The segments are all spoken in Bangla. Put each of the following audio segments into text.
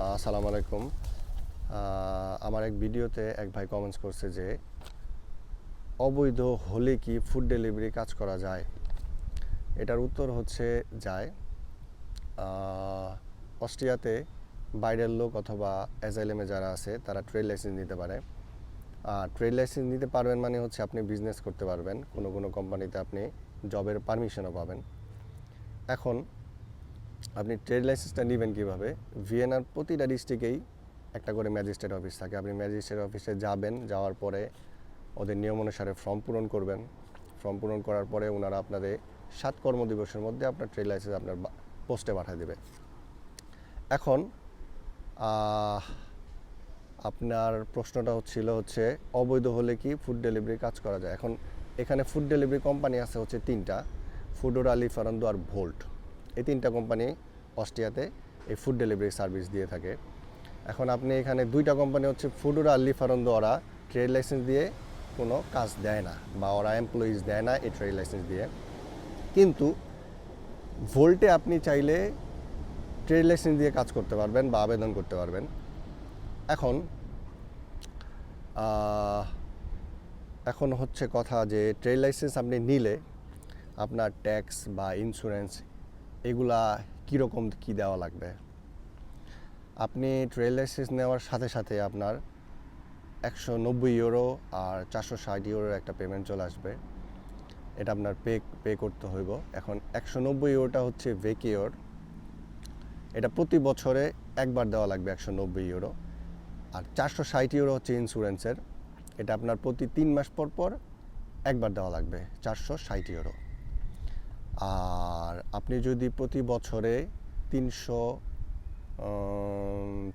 আসসালামু আলাইকুম। আমার এক ভিডিওতে এক ভাই কমেন্টস করছে যে, অবৈধ হলে কি ফুড ডেলিভারি কাজ করা যায়? এটার উত্তর হচ্ছে যায়। অস্ট্রিয়াতে বাইরের লোক অথবা অ্যাজাইলেমে যারা আছে, তারা ট্রেড লাইসেন্স নিতে পারে। ট্রেড লাইসেন্স নিতে পারবেন মানে হচ্ছে আপনি বিজনেস করতে পারবেন। কোনো কোনো কোম্পানিতে আপনি জবের পারমিশনও পাবেন। এখন আপনি ট্রেড লাইসেন্সটা নেবেন কীভাবে? ভিয়েনার প্রতিটা ডিস্ট্রিক্টেই একটা করে ম্যাজিস্ট্রেট অফিস থাকে। আপনি ম্যাজিস্ট্রেট অফিসে যাবেন, যাওয়ার পরে ওদের নিয়ম অনুসারে ফর্ম পূরণ করবেন। ফর্ম পূরণ করার পরে ওনারা আপনাদের সাত কর্মদিবসের মধ্যে আপনার ট্রেড লাইসেন্স আপনার পোস্টে পাঠিয়ে দেবে। এখন আপনার প্রশ্নটা হচ্ছিল হচ্ছে, অবৈধ হলে কি ফুড ডেলিভারি কাজ করা যায়? এখন এখানে ফুড ডেলিভারি কোম্পানি আছে হচ্ছে তিনটা ফুডোর আলি ফারান্দো আর ভোল্ট এই তিনটা কোম্পানি অস্ট্রিয়াতে এই ফুড ডেলিভারি সার্ভিস দিয়ে থাকে। এখন আপনি এখানে দুইটা কোম্পানি হচ্ছে ফুডোর আলি ফারান্দো ওরা ট্রেড লাইসেন্স দিয়ে কোনো কাজ দেয় না বা ওরা এমপ্লয়িজ দেয় না এই ট্রেড লাইসেন্স দিয়ে। কিন্তু ভোল্টে আপনি চাইলে ট্রেড লাইসেন্স দিয়ে কাজ করতে পারবেন বা আবেদন করতে পারবেন। এখন এখন হচ্ছে কথা যে ট্রেড লাইসেন্স আপনি নিলে আপনার ট্যাক্স বা ইন্স্যুরেন্স এগুলা কীরকম কী দেওয়া লাগবে? আপনি ট্রেল লাইসেন্স নেওয়ার সাথে সাথে আপনার একশো নব্বই ইউরো আর চারশো ষাট ইউরোর একটা পেমেন্ট চলে আসবে। এটা আপনার পে পে করতে হইব। এখন একশো নব্বই ইউরোটা হচ্ছে ভেকিওর এটা প্রতি বছরে একবার দেওয়া লাগবে একশো নব্বই ইউরো আর চারশো ষাট ইউরো হচ্ছে ইন্স্যুরেন্সের এটা আপনার প্রতি তিন মাস পর পর একবার দেওয়া লাগবে চারশো ষাট ইউরো আর আপনি যদি প্রতি বছরে তিনশো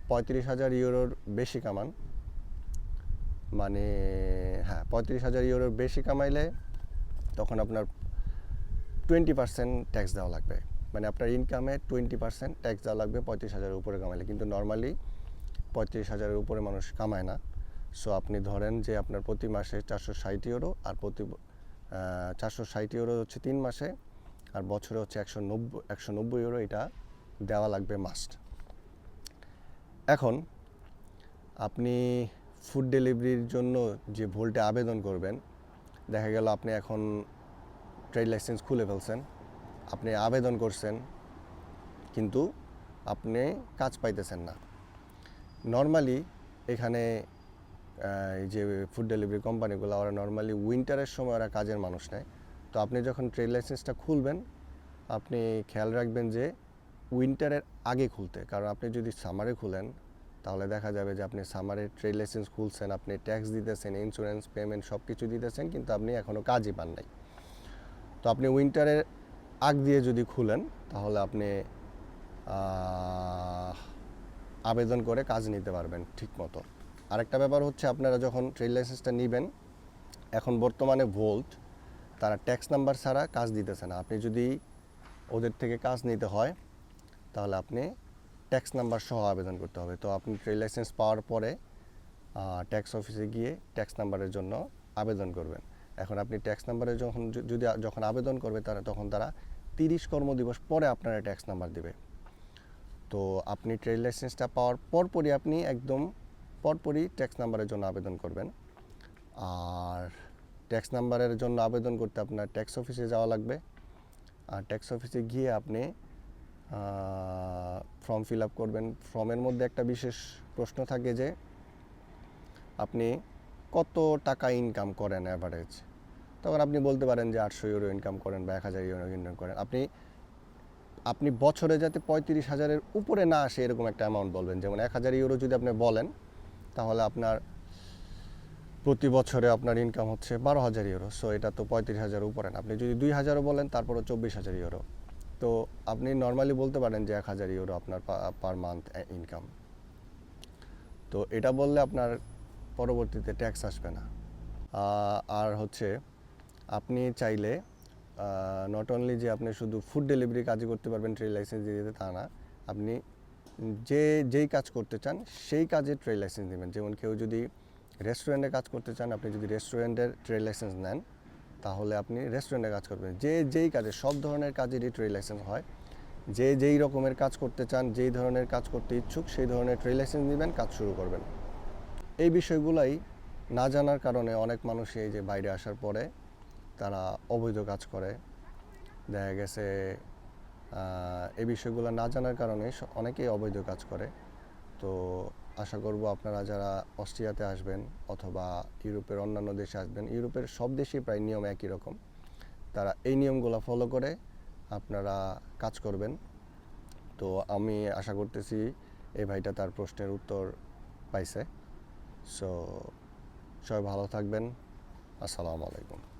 পঁয়ত্রিশ হাজার ইউরোর বেশি কামান মানে হ্যাঁ পঁয়ত্রিশ হাজার ইউরোর বেশি কামাইলে তখন আপনার টোয়েন্টি পার্সেন্ট ট্যাক্স দেওয়া লাগবে। মানে আপনার ইনকামে টোয়েন্টি পার্সেন্ট ট্যাক্স দেওয়া লাগবে পঁয়ত্রিশ হাজারের উপরে কামাইলে। কিন্তু নর্মালি পঁয়ত্রিশ হাজারের উপরে মানুষ কামায় না। সো আপনি ধরেন যে আপনার প্রতি মাসে চারশো ষাট ইউরো আর প্রতি চারশো ষাট ইউরো হচ্ছে তিন মাসে। আর বছরে হচ্ছে একশো নব্বই একশো নব্বই ইউরো এটা দেওয়া লাগবে মাস্ট এখন আপনি ফুড ডেলিভারির জন্য যে ভোল্টে আবেদন করবেন, দেখা গেল আপনি এখন ট্রেড লাইসেন্স খুলে ফেলছেন, আপনি আবেদন করছেন, কিন্তু আপনি কাজ পাইতেছেন না। নর্মালি এখানে এই যে ফুড ডেলিভারি কোম্পানিগুলো ওরা নর্মালি উইন্টারের সময় ওরা কাজের মানুষ নেয়। তো আপনি যখন ট্রেড লাইসেন্সটা খুলবেন, আপনি খেয়াল রাখবেন যে উইন্টারের আগে খুলতে। কারণ আপনি যদি সামারে খুলেন, তাহলে দেখা যাবে যে আপনি সামারে ট্রেড লাইসেন্স খুলছেন, আপনি ট্যাক্স দিতেছেন ইন্স্যুরেন্স পেমেন্ট সব কিছু দিতেছেন, কিন্তু আপনি এখনও কাজই পান নাই। তো আপনি উইন্টারের আগ দিয়ে যদি খুলেন, তাহলে আপনি আবেদন করে কাজ নিতে পারবেন ঠিক মতো। আরেকটা ব্যাপার হচ্ছে, আপনারা যখন ট্রেড লাইসেন্সটা নেবেন, এখন বর্তমানে ভোল্ট তারা ট্যাক্স নাম্বার ছাড়া কাজ দিতেছে না। আপনি যদি ওদের থেকে কাজ নিতে হয়, তাহলে আপনি ট্যাক্স নাম্বার সহ আবেদন করতে হবে। তো আপনি ট্রেড লাইসেন্স পাওয়ার পরে ট্যাক্স অফিসে গিয়ে ট্যাক্স নাম্বারের জন্য আবেদন করবেন। এখন আপনি ট্যাক্স নাম্বারে যখন যদি যখন আবেদন করবে তারা, তখন তারা তিরিশ কর্মদিবস পরে আপনারা ট্যাক্স নাম্বার দিবে। তো আপনি ট্রেড লাইসেন্সটা পাওয়ার পরপরই আপনি একদম পরপরই ট্যাক্স নাম্বারের জন্য আবেদন করবেন। আর ট্যাক্স নাম্বারের জন্য আবেদন করতে আপনার ট্যাক্স অফিসে যাওয়া লাগবে। আর ট্যাক্স অফিসে গিয়ে আপনি ফর্ম ফিল আপ করবেন। ফর্মের মধ্যে একটা বিশেষ প্রশ্ন থাকে যে, আপনি কত টাকা ইনকাম করেন অ্যাভারেজ তখন আপনি বলতে পারেন যে আটশো ইউরো ইনকাম করেন বা এক হাজার ইউরো ইনকাম করেন। আপনি আপনি বছরে যাতে পঁয়ত্রিশ হাজারের উপরে না আসে এরকম একটা অ্যামাউন্ট বলবেন। যেমন এক হাজার ইউরো যদি আপনি বলেন, তাহলে আপনার প্রতি বছরে আপনার ইনকাম হচ্ছে বারো হাজার ইউরো সো এটা তো পঁয়ত্রিশ হাজার উপরে না। আপনি যদি দুই হাজারও বলেন, তারপরও চব্বিশ হাজার ইউরো তো আপনি নর্মালি বলতে পারেন যে এক হাজার ইউরো আপনার পার মান্থ ইনকাম তো এটা বললে আপনার পরবর্তীতে ট্যাক্স আসবে না। আর হচ্ছে আপনি চাইলে নট অনলি যে আপনি শুধু ফুড ডেলিভারি কাজই করতে পারবেন ট্রেড লাইসেন্স দিয়ে দিতে, তা না। আপনি যে, যেই কাজ করতে চান, সেই কাজে ট্রেড লাইসেন্স নেবেন যেমন কেউ যদি রেস্টুরেন্টে কাজ করতে চান, আপনি যদি রেস্টুরেন্টের ট্রেড লাইসেন্স নেন, তাহলে আপনি রেস্টুরেন্টে কাজ করবেন। যে যেই কাজে, সব ধরনের কাজেরই ট্রেড লাইসেন্স হয়। যে যেই রকমের কাজ করতে চান, যেই ধরনের কাজ করতে ইচ্ছুক, সেই ধরনের ট্রেড লাইসেন্স নেবেন, কাজ শুরু করবেন। এই বিষয়গুলাই না জানার কারণে অনেক মানুষই এই যে বাইরে আসার পরে তারা অবৈধ কাজ করে। দেখা গেছে এই বিষয়গুলো না জানার কারণে অনেকেই অবৈধ কাজ করে। তো আশা করব আপনারা যারা অস্ট্রিয়াতে আসবেন অথবা ইউরোপের অন্যান্য দেশে আসবেন, ইউরোপের সব দেশেই প্রায় নিয়ম একই রকম। তারা এই নিয়মগুলো ফলো করে আপনারা কাজ করবেন। তো আমি আশা করতেছি এই ভাইটা তার প্রশ্নের উত্তর পাইছে। সো সবাই ভালো থাকবেন। আসসালামু আলাইকুম।